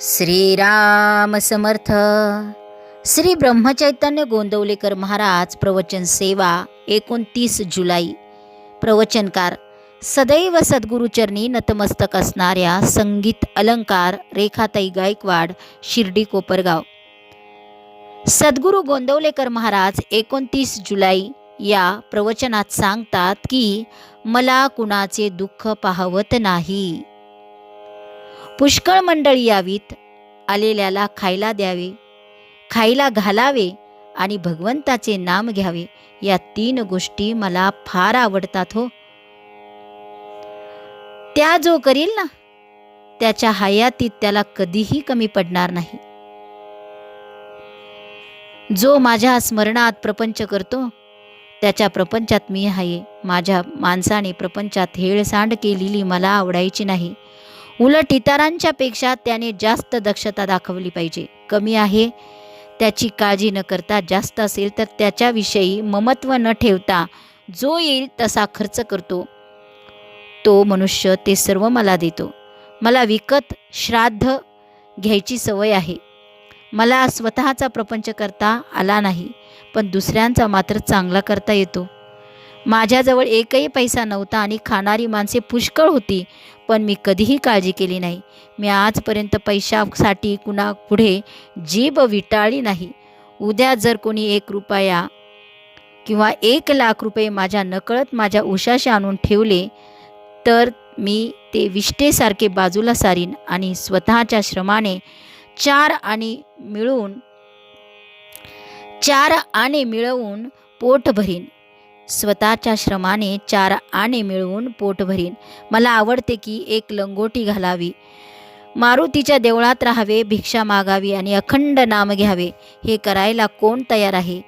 श्रीराम समर्थ. श्री ब्रह्मचैतन्य गोंदवलेकर महाराज प्रवचन सेवा एकोणतीस जुलै. प्रवचनकार सदैव सद्गुरुचरणी नतमस्तक असणाऱ्या संगीत अलंकार रेखाताई गायकवाड शिर्डी कोपरगाव. सद्गुरू गोंदवलेकर महाराज एकोणतीस जुलै या प्रवचनात सांगतात की मला कुणाचे दुःख पाहवत नाही. पुष्कळ मंडळी यावीत. आलेल्याला खायला द्यावे खायला घालावे आणि भगवंताचे नाम घ्यावे. या तीन गोष्टी मला फार आवडतात हो. त्या जो करील ना त्याच्या हयातीत त्याला कधीही कमी पडणार नाही. जो माझ्या स्मरणात प्रपंच करतो त्याच्या प्रपंचात मी आहे. माझ्या माणसाने प्रपंचात हेळसांड केलेली मला आवडायची नाही. उलट इतरांच्या पेक्षा त्याने जास्त दक्षता दाखवली पाहिजे. कमी आहे. त्याची काळजी न करता जास्त असेल तर त्याच्याविषयी ममत्व न ठेवता जो येईल तसा खर्च करतो. तो मनुष्य ते सर्व मला देतो. मला विकत श्राद्ध घ्यायची सवय आहे. मला स्वतःचा प्रपंच करता आला नाही पण दुसऱ्यांचा मात्र चांगला करता येतो. माझ्याजवळ एकही पैसा नव्हता आणि खाणारी माणसे पुष्कळ होती पण मी कधीही काळजी केली नाही. मी आजपर्यंत पैशासाठी कुणा पुढे जीभ विटाळली नाही. उद्या जर कोणी एक रुपया किंवा एक लाख रुपये माझ्या नकळत माझ्या उशाशी आणून ठेवले तर मी ते विष्टेसारखे बाजूला सारीन आणि स्वतःच्या श्रमाने चार आणि मिळून चार आणि मिळवून पोट भरीन. स्वतःच्या श्रमाने चार आणे मिळवून पोट भरीन. मला आवडते की एक लंगोटी घालावी. मारुतीच्या देवळात राहावे भिक्षा मागावी आणि अखंड नाम घ्यावे. हे करायला कोण तयार आहे?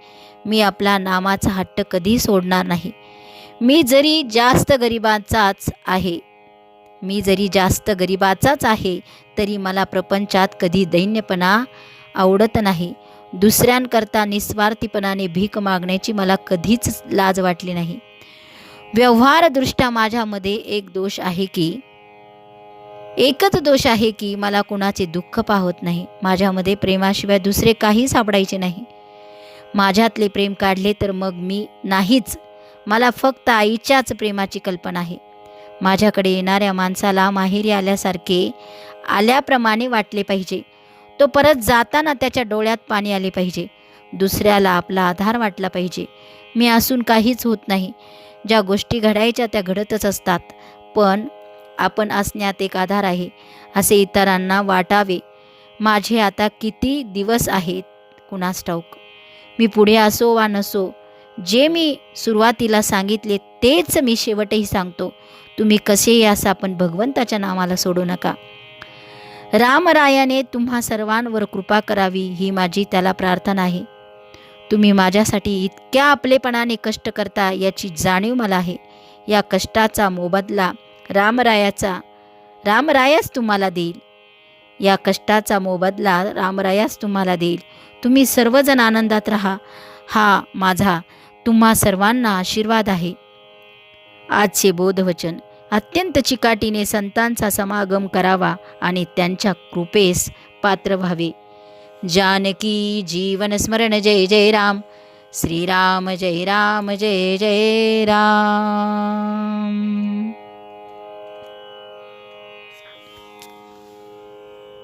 मी आपला नामाचा हट्ट कधी सोडणार नाही. मी जरी जास्त गरिबाचाच आहे मी जरी जास्त गरिबाचाच आहे तरी मला प्रपंचात कधी दैन्यपणा आवडत नाही. दुसऱ्यांकरता निस्वार्थीपणाने भीक मागण्याची मला कधीच लाज वाटली नाही. व्यवहारदृष्ट्या माझ्यामध्ये एक दोष आहे की एकच दोष आहे की मला कुणाचे दुःख पाहत नाही. माझ्यामध्ये प्रेमाशिवाय दुसरे काही सापडायचे नाही. माझ्यातले प्रेम काढले तर मग मी नाहीच. मला फक्त आईच्याच प्रेमाची कल्पना आहे. माझ्याकडे येणाऱ्या माणसाला माहेरी आल्यासारखे आल्याप्रमाणे वाटले पाहिजे. तो परत जाताना त्याच्या डोळ्यात पाणी आले पाहिजे. दुसऱ्याला आपला आधार वाटला पाहिजे. मी असून काहीच होत नाही. ज्या गोष्टी घडायच्या त्या घडतच असतात. पण आपण असण्यात एक आधार आहे. असे इतरांना वाटावे. माझे आता किती दिवस आहेत? कुणास ठाऊक. मी पुढे असो वा नसो जे मी सुरुवातीला सांगितले तेच मी शेवटही सांगतो. तुम्ही कसेही असं आपण भगवंताच्या नावाला सोडू नका. रामरायाने तुम्हा सर्वांवर कृपा करावी ही माझी त्याला प्रार्थना आहे. तुम्ही माझ्यासाठी इतक्या आपलेपणाने कष्ट करता याची जाणीव मला आहे. या कष्टाचा मोबदला रामरायाचा रामरायाच तुम्हाला देईल. या कष्टाचा मोबदला रामरायाच तुम्हाला देईल. तुम्ही सर्वजण आनंदात राहा. हा माझा तुम्हा सर्वांना आशीर्वाद आहे. आजचे बोधवचन. अत्यंत चिकाटीने संतांचा समागम करावा आणि त्यांच्या कृपेस पात्र व्हावे. जानकी जीवन स्मरण जय जय राम. श्रीराम जय राम जय जय राम.